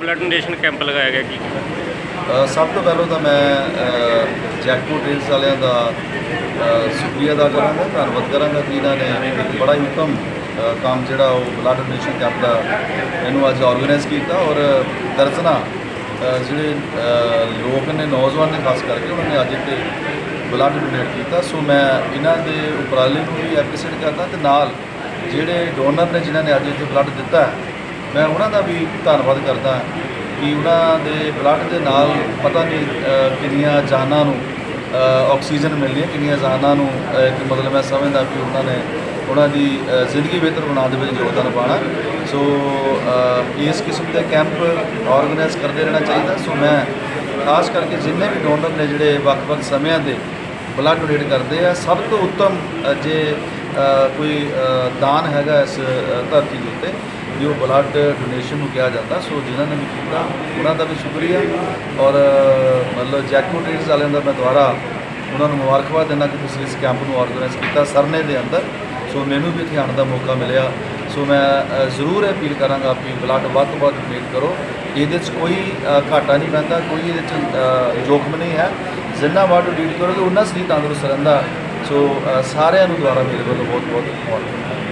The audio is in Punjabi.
ਬਲੱਡ ਡੋਨੇਸ਼ਨ ਕੈਂਪ ਲਗਾਇਆ ਗਿਆ ਕੀ ਸਭ ਤੋਂ ਪਹਿਲਾਂ ਤਾਂ ਮੈਂ ਅ, ਜੈਕਪੁਰ ਵਾਲਿਆਂ ਦਾ ਸ਼ੁਕਰੀਆ ਅਦਾ ਕਰਾਂਗਾ ਧੰਨਵਾਦ ਕਰਾਂਗਾ ਕਿ ਇਹਨਾਂ ਨੇ ਇੱਕ ਬੜਾ ਹੀ ਉੱਤਮ ਕੰਮ ਜਿਹੜਾ ਉਹ ਬਲੱਡ ਡੋਨੇਸ਼ਨ ਕੈਂਪ ਦਾ ਇਹਨੂੰ ਅੱਜ ਆਰਗੇਨਾਈਜ਼ ਕੀਤਾ ਔਰ ਦਰਜਨਾ ਜਿਹੜੇ ਲੋਕ ਨੇ ਨੌਜਵਾਨ ਨੇ ਖਾਸ ਕਰਕੇ ਉਹਨਾਂ ਨੇ ਅੱਜ ਇੱਥੇ ਬਲੱਡ ਡੋਨੇਟ ਕੀਤਾ। ਸੋ ਮੈਂ ਇਹਨਾਂ ਦੇ ਉਪਰਾਲੇ ਨੂੰ ਵੀ ਐਪਰੀਸ਼ੀਏਟ ਕਰਦਾ ਤੇ ਨਾਲ ਜਿਹੜੇ ਡੋਨਰ ਨੇ ਜਿਨ੍ਹਾਂ ਨੇ ਅੱਜ ਇੱਥੇ ਬਲੱਡ ਦਿੱਤਾ ਮੈਂ ਉਹਨਾਂ ਦਾ ਵੀ ਧੰਨਵਾਦ ਕਰਦਾ ਕਿ ਉਹਨਾਂ ਦੇ ਬਲੱਡ ਦੇ ਨਾਲ ਪਤਾ ਨਹੀਂ ਕਿੰਨੀਆਂ ਜਾਨਾਂ ਨੂੰ ਆਕਸੀਜਨ ਮਿਲਣੀ ਹੈ, ਕਿੰਨੀਆਂ ਜਾਨਾਂ ਨੂੰ ਇੱਕ ਮਤਲਬ ਮੈਂ ਸਮਝਦਾ ਕਿ ਉਹਨਾਂ ਨੇ ਉਹਨਾਂ ਦੀ ਜ਼ਿੰਦਗੀ ਬਿਹਤਰ ਬਣਾਉਣ ਦੇ ਵਿੱਚ ਯੋਗਦਾਨ ਪਾਉਣਾ। ਸੋ ਇਸ ਕਿਸਮ ਦੇ ਕੈਂਪ ਆਰਗੇਨਾਈਜ਼ ਕਰਦੇ ਰਹਿਣਾ ਚਾਹੀਦਾ। ਸੋ ਮੈਂ ਖਾਸ ਕਰਕੇ ਜਿੰਨੇ ਵੀ ਡੋਨਰ ਨੇ ਜਿਹੜੇ ਵੱਖ-ਵੱਖ ਸਮਿਆਂ ਦੇ ਬਲੱਡ ਡੋਨੇਟ ਕਰਦੇ ਆ, ਸਭ ਤੋਂ ਉੱਤਮ ਜੇ ਕੋਈ ਦਾਨ ਹੈਗਾ ਇਸ ਧਰਤੀ ਦੇ ਉੱਤੇ ਜੋ ਬਲੱਡ ਡੋਨੇਸ਼ਨ ਨੂੰ ਕਿਹਾ ਜਾਂਦਾ। ਸੋ ਜਿਨ੍ਹਾਂ ਨੇ ਵੀ ਕੀਤਾ, ਉਹਨਾਂ ਦਾ ਵੀ ਸ਼ੁਕਰੀਆ। ਔਰ ਮਤਲਬ ਜੈਕੋ ਟ੍ਰੇਡਸ ਵਾਲਿਆਂ ਦਾ ਮੈਂ ਦੁਬਾਰਾ ਉਹਨਾਂ ਨੂੰ ਮੁਬਾਰਕਬਾਦ ਦਿੰਦਾ ਕਿ ਤੁਸੀਂ ਇਸ ਕੈਂਪ ਨੂੰ ਆਰਗੇਨਾਈਜ਼ ਕੀਤਾ ਸਰਨੇ ਦੇ ਅੰਦਰ। ਸੋ ਮੈਨੂੰ ਵੀ ਇੱਥੇ ਆਉਣ ਦਾ ਮੌਕਾ ਮਿਲਿਆ। ਸੋ ਮੈਂ ਜ਼ਰੂਰ ਇਹ ਅਪੀਲ ਕਰਾਂਗਾ ਕਿ ਬਲੱਡ ਵੱਧ ਤੋਂ ਵੱਧ ਡੋਨੇਟ ਕਰੋ। ਇਹਦੇ 'ਚ ਕੋਈ ਘਾਟਾ ਨਹੀਂ ਪੈਂਦਾ, ਕੋਈ ਇਹਦੇ 'ਚ ਜੋਖਮ ਨਹੀਂ ਹੈ। ਜਿੰਨਾ ਵੱਧ ਡੋਨੇਟ ਕਰੋਗੇ, ਉਨਾ ਸਰੀਰ ਤੰਦਰੁਸਤ ਰਹਿੰਦਾ। ਸੋ ਅ, ਸਾਰਿਆਂ ਨੂੰ ਦੁਆਰਾ ਮੇਰੇ ਵੱਲੋਂ ਬਹੁਤ ਬਹੁਤ ਮੁਬਾਰਕਾਂ